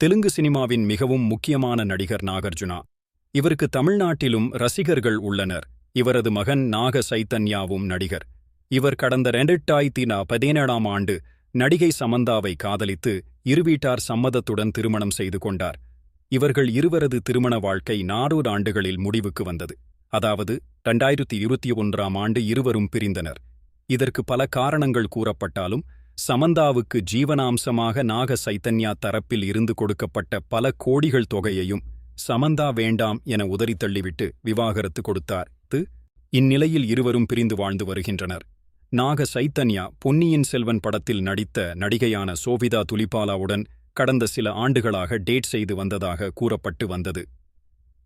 தெலுங்கு சினிமாவின் மிகவும் முக்கியமான நடிகர் நாகார்ஜுனா. இவருக்கு தமிழ்நாட்டிலும் ரசிகர்கள் உள்ளனர். இவரது மகன் நாக சைத்தன்யாவும் நடிகர். இவர் கடந்த ரெண்டாயிரத்தி பதினேழாம் ஆண்டு நடிகை சமந்தாவை காதலித்து இருவீட்டார் சம்மதத்துடன் திருமணம் செய்து கொண்டார். இவர்கள் இருவரது திருமண வாழ்க்கை நானூறு ஆண்டுகளில் முடிவுக்கு வந்தது. அதாவது ரெண்டாயிரத்தி இருபத்தி ஒன்றாம் ஆண்டு இருவரும் பிரிந்தனர். இதற்கு பல காரணங்கள் கூறப்பட்டாலும் சமந்தாவுக்கு ஜீவனாம்சமாக நாக சைத்தன்யா தரப்பில் இருந்து கொடுக்கப்பட்ட பல கோடிகள் தொகையையும் சமந்தா வேண்டாம் என உதறி தள்ளிவிட்டு விவாகரத்து கொடுத்தார். து. இந்நிலையில் இருவரும் பிரிந்து வாழ்ந்து வருகின்றனர். நாக சைத்தன்யா பொன்னியின் செல்வன் படத்தில் நடித்த நடிகையான சோபிதா துலிபாலாவுடன் கடந்த சில ஆண்டுகளாக டேட் செய்து வந்ததாக கூறப்பட்டு வந்தது.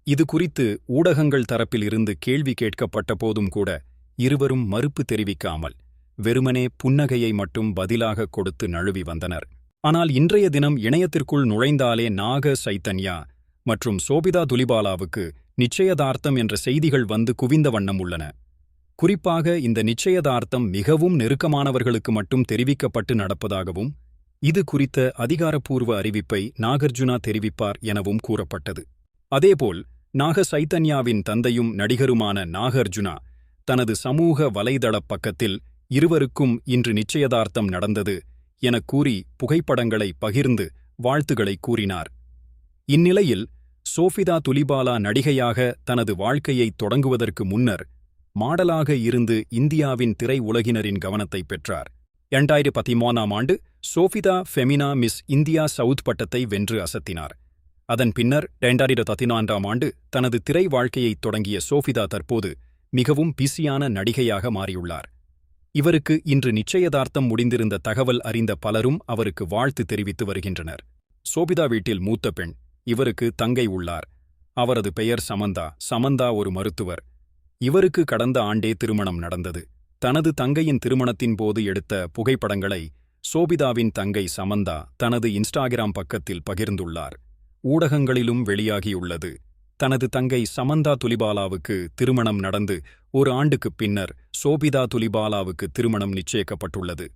இது குறித்து ஊடகங்கள் தரப்பில் இருந்து கேள்வி கேட்கப்பட்ட போதும் கூட இருவரும் மறுப்பு தெரிவிக்காமல் வெறுமனே புன்னகையை மட்டும் பதிலாக கொடுத்து நழுவி வந்தனர். ஆனால் இன்றைய தினம் இணையத்திற்குள் நுழைந்தாலே நாக சைத்தன்யா மற்றும் சோபிதா துலிபாலாவுக்கு நிச்சயதார்த்தம் என்ற செய்திகள் வந்து குவிந்த வண்ணம் உள்ளன. குறிப்பாக இந்த நிச்சயதார்த்தம் மிகவும் நெருக்கமானவர்களுக்கு மட்டும் தெரிவிக்கப்பட்டு நடப்பதாகவும் இது குறித்த அதிகாரப்பூர்வ அறிவிப்பை நாகர்ஜுனா தெரிவிப்பார் எனவும் கூறப்பட்டது. அதேபோல் நாக சைத்தன்யாவின் தந்தையும் நடிகருமான நாகார்ஜுனா தனது சமூக வலைதளப் பக்கத்தில் இருவருக்கும் இன்று நிச்சயதார்த்தம் நடந்தது எனக் கூறி புகைப்படங்களை பகிர்ந்து வாழ்த்துகளை கூறினார். இந்நிலையில் சோஃபிதா துலிபாலா நடிகையாக தனது வாழ்க்கையை தொடங்குவதற்கு முன்னர் மாடலாக இருந்து இந்தியாவின் திரை உலகினரின் கவனத்தை பெற்றார். இரண்டாயிரத்தி பதிமூணாம் ஆண்டு Sobhita Femina Miss India South பட்டத்தை வென்று அசத்தினார். அதன் பின்னர் இரண்டாயிரத்து பதினான்காம் ஆண்டு தனது திரை வாழ்க்கையைத் தொடங்கிய சோஃபிதா தற்போது மிகவும் பிஸியான நடிகையாக மாறியுள்ளார். இவருக்கு இன்று நிச்சயதார்த்தம் முடிந்திருந்த தகவல் அறிந்த பலரும் அவருக்கு வாழ்த்து தெரிவித்து வருகின்றனர். சோபிதா வீட்டில் மூத்த பெண் இவருக்கு தங்கை உள்ளார். அவரது பெயர் சமந்தா சமந்தா ஒரு மருத்துவர். இவருக்கு கடந்த ஆண்டே திருமணம் நடந்தது. தனது தங்கையின் திருமணத்தின் போது எடுத்த புகைப்படங்களை சோபிதாவின் தங்கை சமந்தா தனது இன்ஸ்டாகிராம் பக்கத்தில் பகிர்ந்துள்ளார். ஊடகங்களிலும் வெளியாகியுள்ளது. தனது தங்கை சமந்தா துலிபாலாவுக்கு திருமணம் நடந்து ஒரு ஆண்டுக்குப் பின்னர் சோபிதா துலிபாலாவுக்கு திருமணம் நிச்சயிக்கப்பட்டுள்ளது.